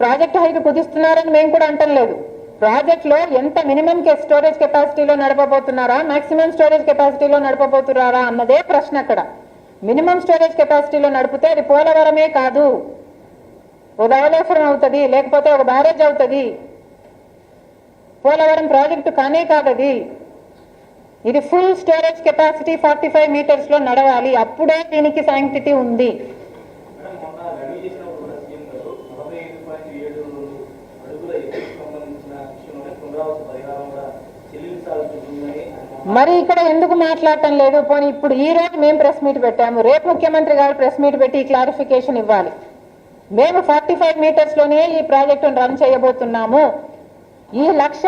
Project hike కుదిస్తున్నారని మేము కూడా అంటం లేదు. ప్రాజెక్ట్లో ఎంత మినిమం స్టోరేజ్ కెపాసిటీలో నడపబోతున్నారా? మాక్సిమం స్టోరేజ్ కెపాసిటీలో నడపబోతున్నారా అన్నదే ప్రశ్న అక్కడ. మినిమం స్టోరేజ్ కెపాసిటీలో నడిపితే అది పోలవరమే కాదు. ఓ ధవళేశ్వరం అవుతుంది లేకపోతే ఒక బ్యారేజ్ అవుతుంది. పోలవరం ప్రాజెక్టు కానే కాదది. ఇది full storage capacity forty five మీటర్స్లో నడవాలి. అప్పుడే దీనికి శాంక్టిటీ ఉంది. మరి ఇక్కడ ఎందుకు మాట్లాడటం లేదు? పోనీ ఇప్పుడు ఈ రోజు మేము ప్రెస్ మీట్ పెట్టాము. రేపు ముఖ్యమంత్రి గారు ప్రెస్ మీట్ పెట్టి క్లారిఫికేషన్ ఇవ్వాలి. మేము ఫార్టీ ఫైవ్ మీటర్స్లోనే ఈ ప్రాజెక్టును రన్ చేయబోతున్నాము. ఈ లక్ష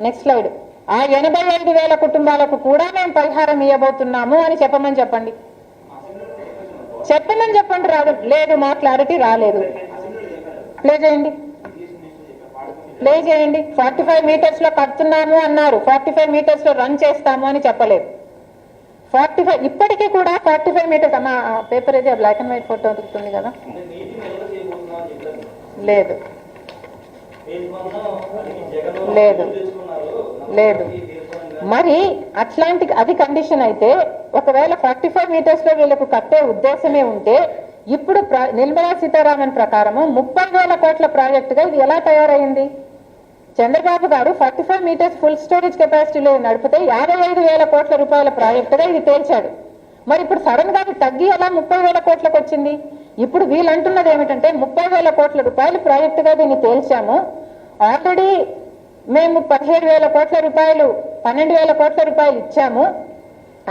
నెక్స్ట్ స్లైడ్ ఆ ఎనభై ఐదు వేల కుటుంబాలకు కూడా మేము పరిహారం ఇవ్వబోతున్నాము అని చెప్పమని చెప్పండి. చెప్పమని చెప్పండి రాదు. లేదు మా క్లారిటీ రాలేదు. ప్లే చేయండి. ప్లే చేయండి. ఫార్టీ ఫైవ్ మీటర్స్లో కడుతున్నాము అన్నారు. ఫార్టీ ఫైవ్ మీటర్స్లో రన్ చేస్తాము అని చెప్పలేదు. ఫార్టీ ఫైవ్ ఇప్పటికీ కూడా ఫార్టీ ఫైవ్ మీటర్స్ అమ్మా పేపర్ అయితే బ్లాక్ అండ్ వైట్ ఫోటో దొరుకుతుంది కదా? లేదు. లేదు. లేదు. మరి అట్లాంటి అది కండిషన్ అయితే ఒకవేళ ఫార్టీ ఫైవ్ మీటర్స్లో వీళ్ళకు కట్టే ఉద్దేశమే ఉంటే ఇప్పుడు నిర్మలా సీతారామన్ ప్రకారము ముప్పై వేల కోట్ల ప్రాజెక్టుగా ఇది ఎలా తయారైంది? చంద్రబాబు గారు forty five metres full storage కెపాసిటీలో నడిపితే యాభై ఐదు వేల కోట్ల రూపాయల ప్రాజెక్టుగా ఇది తేల్చాడు. మరి ఇప్పుడు సడన్గా అది తగ్గి ఎలా ముప్పై వేల కోట్లకు వచ్చింది? ఇప్పుడు వీళ్ళు అంటున్నది ఏమిటంటే ముప్పై వేల కోట్ల రూపాయలు ప్రాజెక్టుగా దీన్ని తేల్చాము. ఆల్రెడీ మేము పదిహేడు వేల కోట్ల రూపాయలు పన్నెండు వేల కోట్ల రూపాయలు ఇచ్చాము.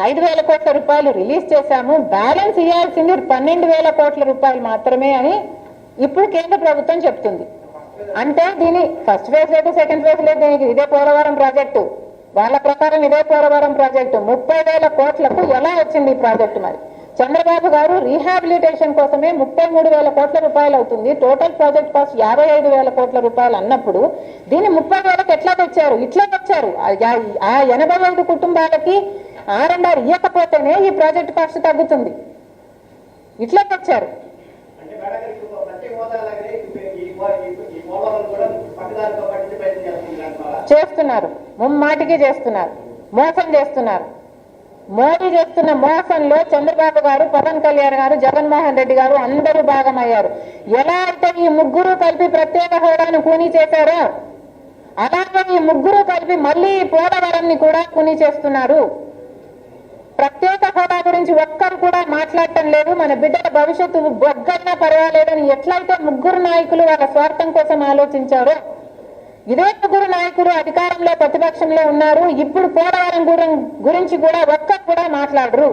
ఐదు వేల కోట్ల రూపాయలు రిలీజ్ చేశాము. బ్యాలెన్స్ ఇవ్వాల్సింది పన్నెండు వేల కోట్ల రూపాయలు మాత్రమే అని ఇప్పుడు కేంద్ర ప్రభుత్వం చెప్తుంది. అంటే దీని ఫస్ట్ ఫేజ్ లేదు సెకండ్ ఫేజ్ లేదు దీనికి ఇదే పోలవరం ప్రాజెక్టు వాళ్ళ ప్రకారం ఇదే పోలవరం ప్రాజెక్టు ముప్పై వేల కోట్లకు ఎలా వచ్చింది ఈ ప్రాజెక్టు మరి? చంద్రబాబు గారు రీహాబిలిటేషన్ కోసమే ముప్పై మూడు వేల కోట్ల రూపాయలు అవుతుంది. టోటల్ ప్రాజెక్ట్ కాస్ట్ యాభై ఐదు వేల కోట్ల రూపాయలు అన్నప్పుడు దీన్ని ముప్పై వేలకు ఎట్లా తెచ్చారు? ఇట్లా తెచ్చారు. ఆ ఎనభై ఐదు కుటుంబాలకి ఆర్ ఇవ్వకపోతేనే ఈ ప్రాజెక్ట్ కాస్ట్ తగ్గుతుంది. ఇట్లా తెచ్చారు అంటే మేడం గారు ఇప్పుడు ప్రత్యేక హోదా లాగానే ఇప్పుడు ఈ పో- ఈ- ఈ పోలవరం కూడా పక్కదారితో పట్టించే ప్రయత్నం చేస్తుంది అంటున్నారా చేస్తున్నారు. ముమ్మాటికి చేస్తున్నారు. మోసం చేస్తున్నారు. మోడీ చేస్తున్న మోసంలో చంద్రబాబు గారు పవన్ కళ్యాణ్ గారు జగన్మోహన్ రెడ్డి గారు అందరూ భాగమయ్యారు. ఎలా అయితే ఈ ముగ్గురు కలిపి ప్రత్యేక హోదాను కూనీ చేశారో? అలాగే ఈ ముగ్గురు కలిపి మళ్ళీ ఈ పోలవరంని కూడా కూనీ చేస్తున్నారు. ప్రత్యేక హోదా గురించి ఒక్కరు కూడా మాట్లాడటం లేదు. మన బిడ్డల భవిష్యత్తు బొగ్గన్నా పర్వాలేదని ఎట్లయితే ముగ్గురు నాయకులు వాళ్ళ స్వార్థం కోసం ఆలోచించారో ఇదే ముగ్గురు నాయకులు అధికారంలో ప్రతిపక్షంలో ఉన్నారు. ఇప్పుడు పోలవరం గురించి కూడా ఒక్క కూడా మాట్లాడరు.